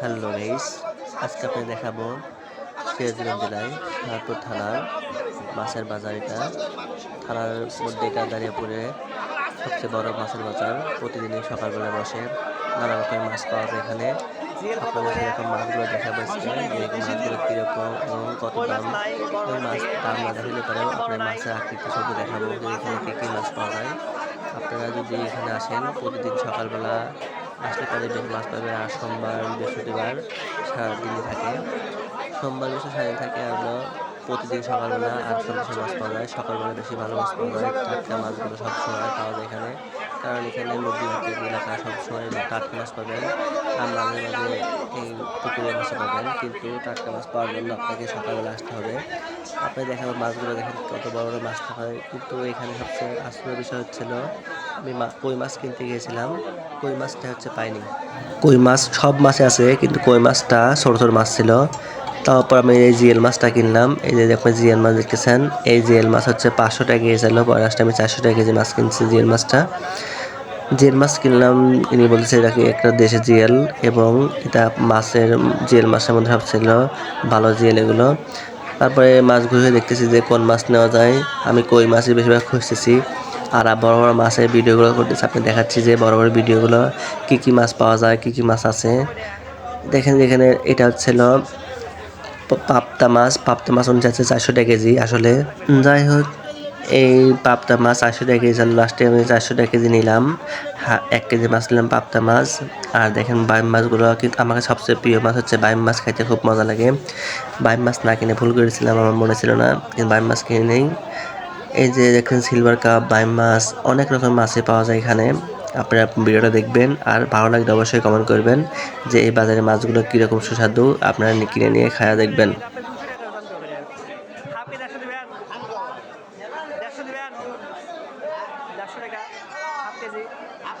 Hello guys, আজকে আপনাকে দেখাবো সিরাজগঞ্জ জেলায় শাহপুর থানার মাছের বাজার এটা। থানার মধ্যে এটা দাঁড়িয়েপুরে সবচেয়ে বড় মাছের বাজার। প্রতিদিনই সকালবেলা বসে নানা রকমের মাছ পাওয়া যায় এখানে। আপনাদের সেরকম মাছগুলো দেখা পাচ্ছে যে মাছগুলো কীরকম এবং কত দাম এবং মাছ দাম না দেখলে পরেও আপনার মাছের আকৃতি ছবি দেখাবো যে এখানে কী কী মাছ পাওয়া যায়। আপনারা যদি এখানে আসেন, প্রতিদিন সকালবেলা আসলে পরে বেশ মাছ পাবে আর সোমবার বৃহস্পতিবার সারাদিনই থাকে। সোমবার বৃহস্পতি সারাদিন থাকে, আমরা প্রতিদিন সকালবেলা আর সন্ধ্যায় মাছ পাওয়া যায়। সকালবেলা বেশি ভালো মাছ পাওয়া যায়। টাটকা মাছগুলো সবসময় পাওয়া যায় এখানে। কারণ এখানে নদী হাটের এলাকায় সবসময় টাটকা মাছ পাবেন। আর মাঝে মাঝে এই পুকুরের মাছ পাবেন। কিন্তু টাটকা মাছ পাওয়ার জন্য আপনাকে সকালবেলা আসতে হবে। আপনি দেখাবো মাছগুলো দেখেন কত বড় বড় মাছ হয় কিন্তু এখানে সবচেয়ে আশ্চর্য বিষয় হচ্ছিল আমি কই মাছ কিনতে গিয়েছিলাম। কই মাছটা হচ্ছে পাইনি। কই মাছ সব মাছে আছে, কিন্তু কই মাছটা ছোট ছোট মাছ ছিল। তারপর আমি এই জিএল মাছটা কিনলাম। এই যে দেখুন জিএল মাছ দেখতেছেন। এই জিএল মাছ হচ্ছে পাঁচশো টাকা গিয়েছিল পরে লাস্টে আমি চারশো টাকা কেজি মাছ কিনছি জিএল মাছটা। জিএল মাছ কিনলাম, ইনি বলতেছে, এটা কি একটা দেশে জিএল? এবং এটা মাছের জিএল মাছের মধ্যে সব ভালো জিএল এগুলো। তারপরে মাছ ঘুরে দেখতেছি যে কোন মাছ নেওয়া যায়। আমি কই মাছই বেশিরভাগ খুঁজতেছি। আর বড় বড় মাছের ভিডিওগুলো করতেছি, আপনি দেখাচ্ছি যে বড় বড় ভিডিওগুলো কী কী মাছ পাওয়া যায়, কী কী মাছ আছে। দেখেন যেখানে এটা হচ্ছিল প- পাবদা মাছ পাবদা মাছ অনুযায়ী আছে চারশো টাকা কেজি। আসলে যাই হোক, এই পাবদা মাছ চারশো টাকা কেজি লাস্টে আমি চারশো টাকা কেজি নিলাম। এক কেজি মাছ নিলাম পাবদা মাছ। আর দেখেন বাইম মাছগুলো কিন্তু আমাকে সবচেয়ে প্রিয় মাছ হচ্ছে বাইম মাছ খাইতে খুব মজা লাগে। বাইম মাছ না কিনে ভুল করেছিলাম, আমার মনে ছিল না, কিন্তু বাইম মাছ কিনে নেই। এই যে দেখেন সিলভার কাপ বাইম মাছ অনেক রকম মাছই পাওয়া যায় এখানে। আপনারা ভিডিওটা দেখবেন আর ভালো লাগলে অবশ্যই কমেন্ট করবেন যে এই বাজারে মাছগুলো কীরকম সুস্বাদু আপনারা কিনে নিয়ে খায়া দেখবেন। হাফ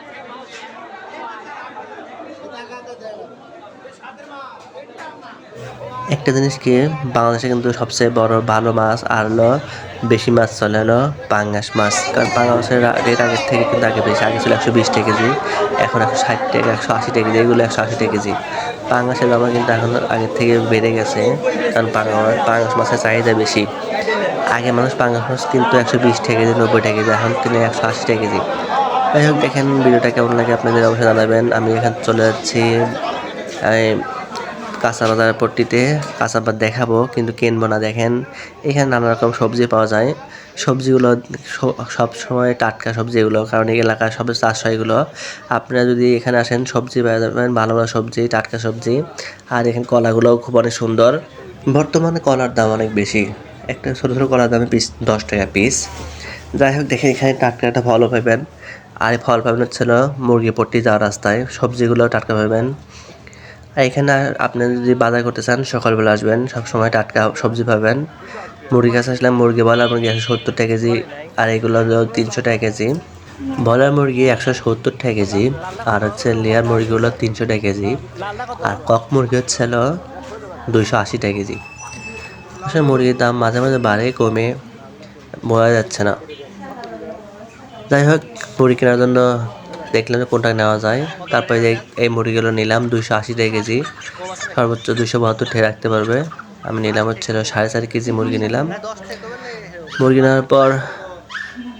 একটা জিনিস কি, বাংলাদেশে কিন্তু সবচেয়ে বড় ভালো মাছ আর হলো বেশি মাছ চলে হলো পাঙ্গাস মাছ। কারণ পাঙ্গাসের রেট আগের থেকে কিন্তু আগে বেশি। আগে ছিল একশো বিশ টাকা কেজি, এখন একশো ষাট টাকা, একশো আশি টাকা কেজি, এগুলো একশো আশি টাকা কেজি। পাঙ্গাসের দাম কিন্তু এখন আগের থেকে বেড়ে গেছে, কারণ পাঙ্গাস পাঙ্গাস মাছের চাহিদা বেশি। আগে মানুষ পাঙ্গাস মাছ কিন্তু একশো বিশ টাকা কেজি, নব্বই টাকা কেজি, এখন কিনে একশো আশি টাকা কেজি। যাই হোক দেখেন ভিডিওটা কেমন লাগে আপনাদের অবশ্যই জানাবেন। আমি এখানে চলে যাচ্ছি কাঁচা বাজার পট্টিতে। কাঁচা বাজার দেখাবো, কিন্তু কিনবো না, দেখেন। এখানে নানা রকম সবজি পাওয়া যায়। সবজিগুলো স- সব সময় টাটকা সবজি এগুলো, কারণ এই এলাকার সব চাষ হয় এগুলো। আপনারা যদি এখানে আসেন, সবজি পেয়ে যাবেন ভালো ভালো সবজি, টাটকা সবজি। আর এখানে কলাগুলোও খুব অনেক সুন্দর। বর্তমানে কলার দাম অনেক বেশি। একটা ছোটো ছোটো কলার দামে পিস, দশ টাকা পিস। যাই হোক, দেখেন এখানে টাটকা একটা ফলও পাবেন। আর ফল পাবেন হচ্ছিল মুরগি পট্টি, যাওয়ার রাস্তায়। সবজিগুলো টাটকা পাবেন। আর এখানে আপনি যদি বাজার করতে চান, সকালবেলা আসবেন, সবসময় টাটকা সবজি পাবেন। মুরগি কাছে আসলে মুরগি বয়লার মুরগি একশো সত্তর টাকা কেজি, আর এগুলো তিনশো টাকা কেজি। বয়লার মুরগি একশো সত্তর টাকা কেজি, আর হচ্ছে লেয়ার মুরগিগুলো তিনশো টাকা কেজি, আর কক মুরগি হচ্ছে হলো দুইশো আশি টাকা কেজি। আসলে মুরগির দাম মাঝে মাঝে বাড়ে, কমে বোঝা যাচ্ছে না। যাই হোক, মুড়ি কেনার জন্য দেখলাম কোনটা নেওয়া যায়। তারপরে এই মুড়িগুলো নিলাম, দুইশো আশি টাকা কেজি। সর্বোচ্চ দুইশো বাহাত্তর টাকা রাখতে পারবে। আমি নিলাম হচ্ছে সাড়ে চার কেজি মুরগি নিলাম। মুরগি নেওয়ার পর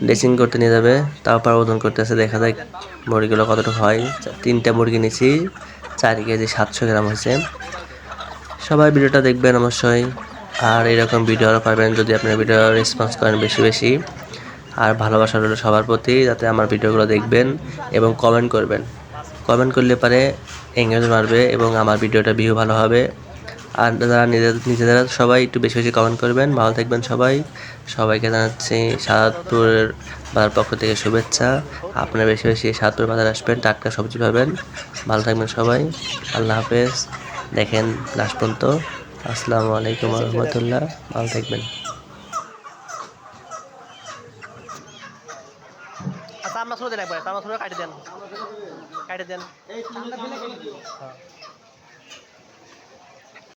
ড্রেসিং করতে নিয়ে যাবে। তারপর ওজন করতেছে দেখা যায় মুরগিগুলো কতটুকু হয়। তিনটা মুরগি নিয়েছি, চার কেজি সাতশো গ্রাম হয়েছে। সবাই ভিডিওটা দেখবেন অবশ্যই। আর এরকম ভিডিও আরও পাবেন যদি আপনার ভিডিও রেসপন্স করেন বেশি বেশি। আর ভালোবাসা রইল সবার প্রতি, যাতে আমার ভিডিওগুলো দেখবেন এবং কমেন্ট করবেন। কমেন্ট করলে পারে এঙ্গেজ মারবে এবং আমার ভিডিওটা ভিউ ভালো হবে। আর যারা নিজেদের নিজেরা সবাই একটু বেশি বেশি কমেন্ট করবেন, ভালো থাকবেন সবাই। সবাইকে জানাচ্ছি সাহাদপুর বাজার পক্ষ থেকে শুভেচ্ছা। আপনারা বেশি বেশি সাহাদপুর বাজার আসবেন, টাটকা সবজি পাবেন। ভালো থাকবেন সবাই। আল্লাহ হাফেজ। দেখেন লাস্ট পর্যন্ত। আসসালামু আলাইকুম রহমতুল্লাহ। ভালো থাকবেন। আমরা শুরু দেন একবার আমরা শুরু কাটে দেন। কাটে দেন।